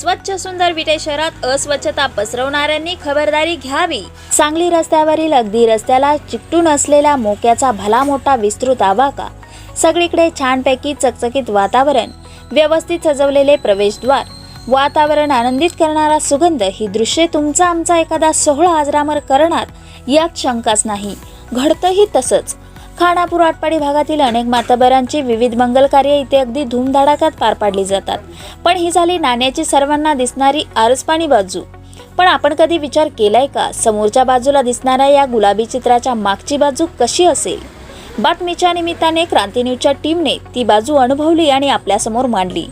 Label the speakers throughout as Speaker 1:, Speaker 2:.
Speaker 1: स्वच्छ सुंदर विटे शहरात अस्वच्छता पसरवणाऱ्यांनी खबरदारी घ्यावी. सांगली रस्त्यावरील अगदी रस्त्याला चिकटून असलेल्या मोक्याचा भला मोठा विस्तृत आवाका सगळीकडे छानपैकी चकचकीत वातावरण व्यवस्थित सजवलेले प्रवेशद्वार वातावरण आनंदित करणारा सुगंध ही दृश्ये तुमचा आमचा एखादा सोहळा आजरामर करणार यात शंकाच नाही. घडतंही तसंच. खानापूर आटपाडी भागातील अनेक मातबरांची विविध मंगल कार्य इथे अगदी धूमधडाक्यात पार पाडली जातात. पण ही झाली नाण्याची सर्वांना दिसणारी आरसपाणी बाजू. पण आपण कधी विचार केलाय का? समोरच्या बाजूला दिसणाऱ्या या गुलाबी चित्राच्या मागची बाजू कशी असेल? बातमीच्या निमित्ताने क्रांती न्यूजच्या टीमने ती बाजू अनुभवली आणि आपल्यासमोर मांडली.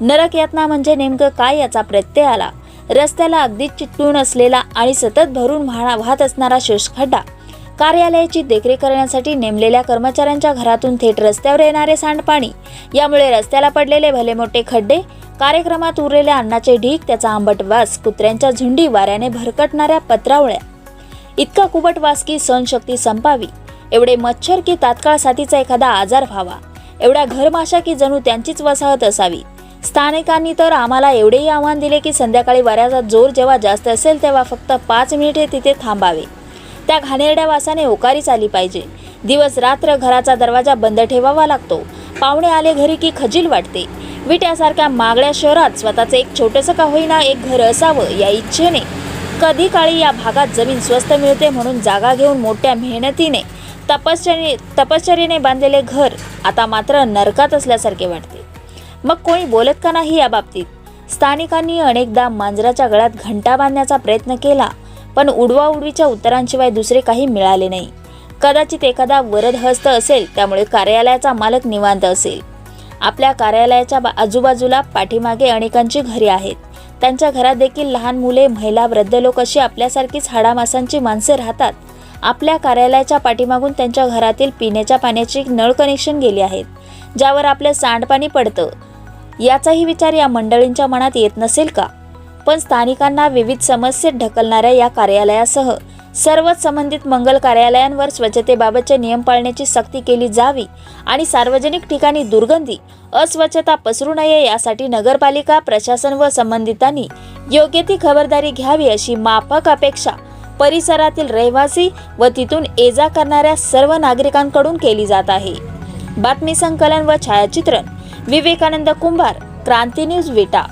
Speaker 1: नरक यातना म्हणजे नेमकं काय याचा प्रत्यय आला? रस्त्याला अगदीच चिकटून असलेला आणि सतत भरून वाहत असणारा शोषखड्डा कार्यालयाची देखरेख करण्यासाठी नेमलेल्या कर्मचाऱ्यांच्या घरातून थेट रस्त्यावर येणारे सांडपाणी. यामुळे रस्त्याला पडलेले भले मोठे खड्डे कार्यक्रमात उरलेले अन्नाचे ढीक त्याचा आंबट वास कुत्र्यांच्या झुंडी वाऱ्याने भरकटणाऱ्या पत्रावळ्या. इतका कुबट वास की सहनशक्ती संपावी. एवढे मच्छर की तात्काळ साथीचा एखादा आजार व्हावा. एवढ्या घरमाशा की जणू त्यांचीच वसाहत असावी. स्थानिकांनी तर आम्हाला एवढेही आव्हान दिले की संध्याकाळी वाऱ्याचा जोर जेव्हा जास्त असेल तेव्हा फक्त पाच मिनिटे तिथे थांबावे. त्या घाणेरड्या वासाने ओकारीच आली पाहिजे. दिवस रात्र घराचा दरवाजा बंद ठेवावा लागतो. पाहुणे आले घरी की खजील वाटते. विट्यासारख्या मागड्या शहरात स्वतःचं एक छोटंसं का होईना एक घर असावं या इच्छेने. कधी काळी या भागात जमीन स्वस्त मिळते म्हणून जागा घेऊन मोठ्या मेहनतीने तपश्चर्ये तपश्चर्येने बांधलेले घर आता मात्र नरकात असल्यासारखे वाटते. मग कोणी बोलत का नाही या बाबतीत? स्थानिकांनी अनेकदा मांजराच्या गळ्यात घंटा बांधण्याचा प्रयत्न केला. पण उडवाउडवीच्या उत्तरांशिवाय दुसरे काही मिळाले नाही. कदाचित एखादा वरद हस्त असेल त्यामुळे कार्यालयाचा मालक निवांत असेल. आपल्या कार्यालयाच्या बा- आजूबाजूला पाठीमागे अनेकांची घरे आहेत. त्यांच्या घरात देखील लहान मुले महिला वृद्ध लोक अशी आपल्यासारखीच हाडामासांची माणसे राहतात. आपल्या कार्यालयाच्या पाठीमागून त्यांच्या घरातील पिण्याच्या पाण्याची नळ कनेक्शन गेली आहेत ज्यावर आपलं सांडपाणी पडतं. याचाही विचार या मंडळींच्या मनात येत नसेल का? पण स्थानिकांना विविध समस्येत ढकलणाऱ्या या कार्यालयासह सर्वच संबंधित मंगल कार्यालयांवर स्वच्छतेबाबतचे नियम पाळण्याची सक्ती केली जावी आणि सार्वजनिक ठिकाणी दुर्गंधी अस्वच्छता पसरू नये यासाठी नगरपालिका प्रशासन व संबंधितांनी योग्य ती खबरदारी घ्यावी अशी माफक अपेक्षा परिसरातील रहिवासी व तिथून ये जा करणाऱ्या सर्व नागरिकांकडून केली जात आहे. बातमी संकलन व छायाचित्रण विवेकानंद कुंभार क्रांती न्यूज विटा.